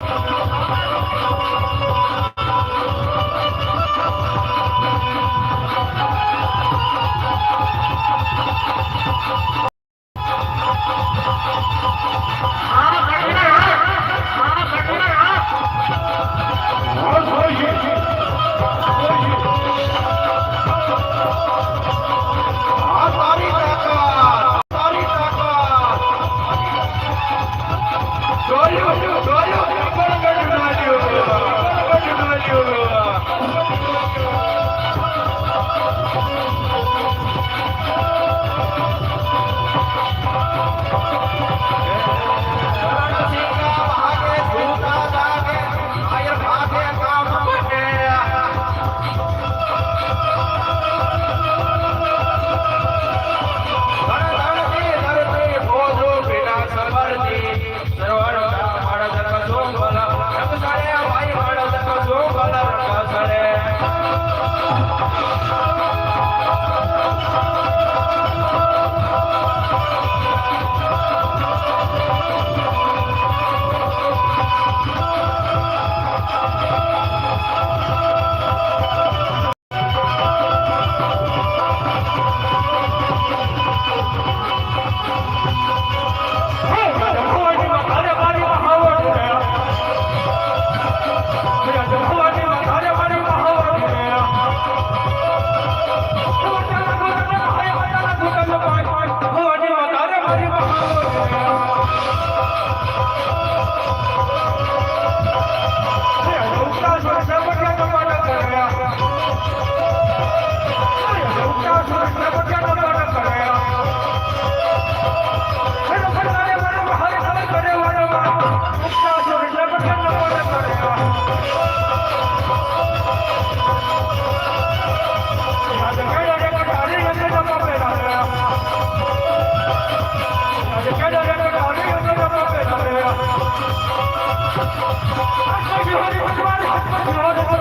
આ پاري بحوار حق پيورو ديرو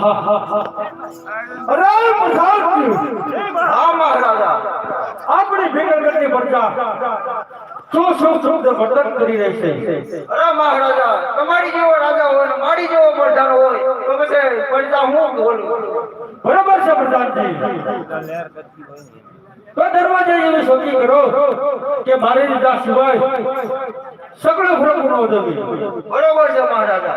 શું? આપણી ભીગરગઢની પ્રજા શું શું શબ્દ વર્તન કરી રહી છે અરે મહારાજા તમારી જેવો રાજા હોય મારી જેવો પ્રધાન હોય તો પછી પ્રજા બરાબર છે પ્રધાનજી તો દરવાજા એવી શોધી કરો કે મારી લીધા સિવાય સગળો ફરક નો જમી બરોબર છે, મહારાજા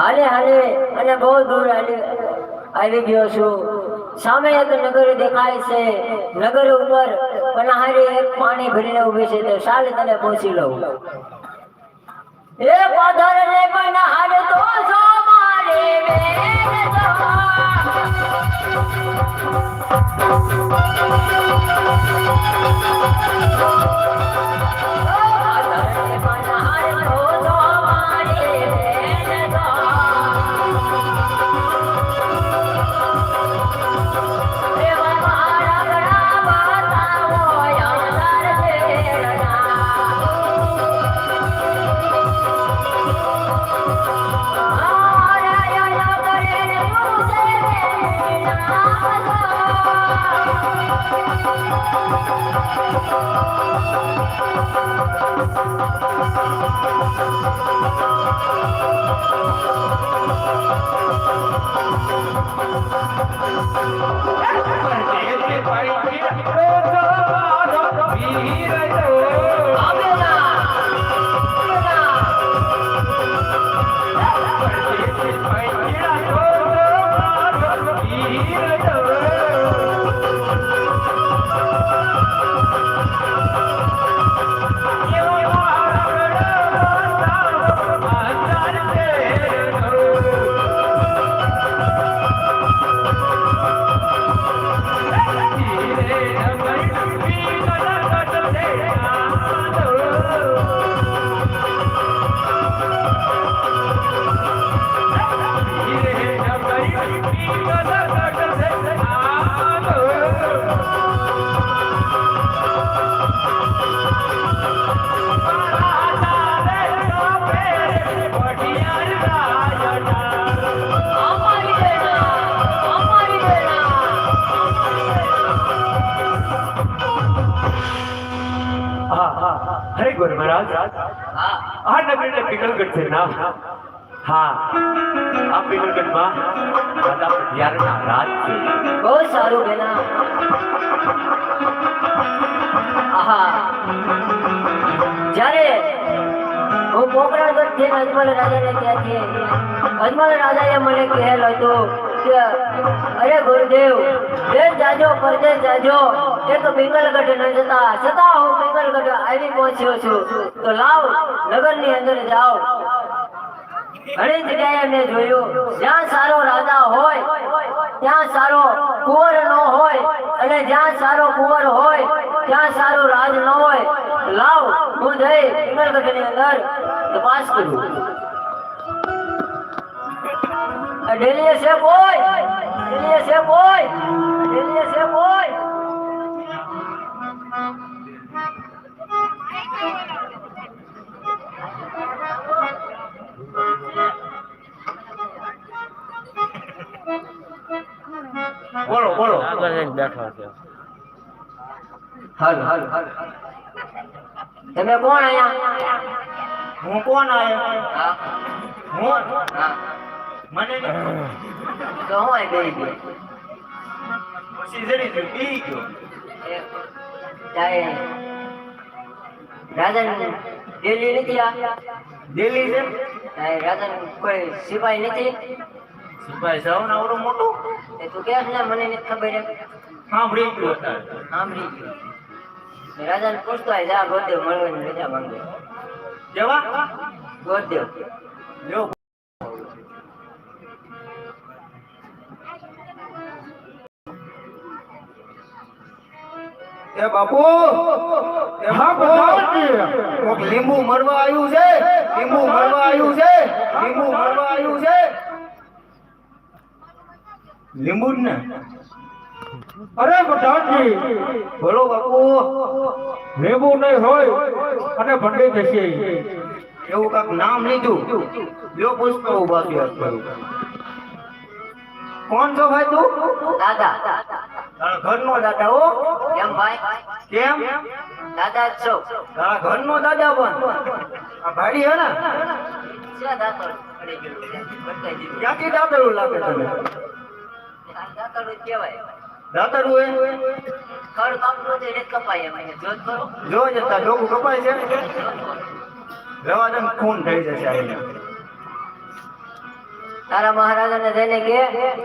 હાલે હાલે, અને બહુ દૂર આવી ગયો છું. સામે એક નગર દેખાય છે. નગર ઉપર પનાહારી એક પાણી ભરીને ઊભી છે. તો સાલે તને પહોંચી લઉં. એ પાધર ને તો છો મારે છે રાજ છે. હું પોકરણગઢથી અજમલ રાજાને ત્યાંથી અજમલ રાજાએ મને કહેલ હતો કે, અરે ગુરુદેવ દેશ જાજો, પરદેશ જાજો. એક પિંગલગઢ ન જતા, છતાં હું પિંગલગઢ આવી પહોંચ્યો છું, તો લાવ, નગરની અંદર જાઓ. ઘણી જગ્યાએ મેં જોયું, જ્યાં સારો રાજા હોય, ત્યાં સારો કુંવર ન હોય, અને જ્યાં સારો કુંવર હોય, ત્યાં સારો રાજ ન હોય. લાવ, હું જઈ પિંગલગઢની અંદર તપાસ કરું. ડેલીએ છે કોઈ ડેલીએ છે કોઈ ડેલીએ છે કોઈ બોલો બોલો. હાલ હાલ હાલ. તમે કોણ અહીંયા? હું કોણ આવ્યો? હા. હું? મને. તો હું બેસી ગયો? પછી જડી ગયો ગયો. રાધન દિલ્હી નથી આ. દિલ્હી છે? રાધન કોઈ સિપાહી નથી. સિપાહી સાવ ને આવડું મોટું? એ તું કે ને મને નથી ખબર એમ. સાંભળી ગયું. અત્યારે સાંભળી ગયો. રાજાને પૂછતો હોય જા ગોદેવ મળવાની રજા માંગે. જવા ગોદેવ લ્યો એ બાપુ લીંબુ મરવા આવ્યું છે, લીંબુ મરવા આવ્યું છે, લીંબુ મરવા આવ્યું છે. લીંબુ ને? અરે પ્રધાનજી બોલો બાપુ. લીંબુ નહીં હોય અને ભંડી જશે. એવું કાક નામ લીધું. જો પૂછતો ઊભા થયો કોણ છો ભાઈ તું? દાદા. ઘરનો દાદા હો. કેમ ભાઈ? કેમ? દાદા જ છો. તારા ઘરનો દાદા પણ. ભાડી હે ને? ક્યાં દાંતણ પડી ગયેલું છે? ક્યાંથી દાદરું લાગે કહેવાય. ખડ કપાય એમ જોત કરો જો જતા ડોકું કપાય છે જોત કરો. રવા દે ને ખૂન થઈ જશે તારા મહારાજાને જઈને કે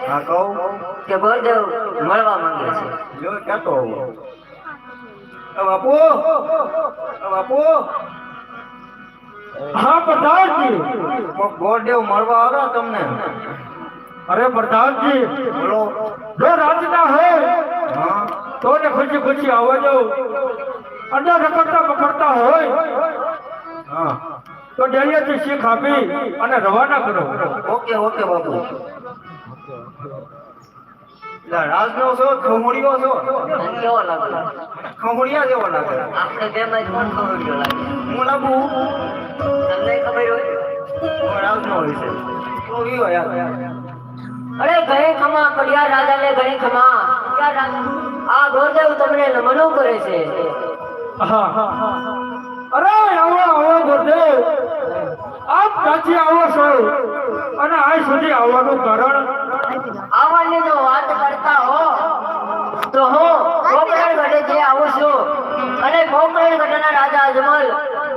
હા કહું કે ગોરદેવ મળવા માંગે છે. જો કહેતો હોઉં. બાપુ બાપુ. હા પ્રધાનજી. ગોરદેવ મળવા આવે તમને? અરે પ્રધાનજી. બોલો. જો રાજના હે હા. તો ને ખુશી ખુશી આવવા જાવ અંદર રખડતા પકડતા હોય. હા. તો ડેલીથી શીખ આપી અને રવાના કરો. ઓકે ઓકે બાપુ. રાજનો છો ખમોડિયો છો? કેવો લાગે? ખમોડિયા જેવો લાગે? આપણે બે માં કોણ ખબર લાગે? હું લાગુ. તમને ખબર હોય? હું રાજનો હોય છે. તો ઈયો યાર. અરે ઘણી ખમા કડિયા રાજા ને ઘણી ખમા. આ ગોરદેવ તમને નમનો કરે છે. હા હા અરે આવો આવો ગુરુદેવ આપ ક્યાંથી આવો છો. અને આ સુધી આવવાનું કારણ? આવવાની જો વાત કરતા હો. તો હું પોકરણ ગઢેથી આવું છું. અને કોકરણ ગઢના રાજા અજમલ,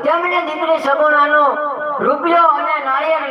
તેમને દીકરી સગુણાનો રૂપિયો અને નાળિયેર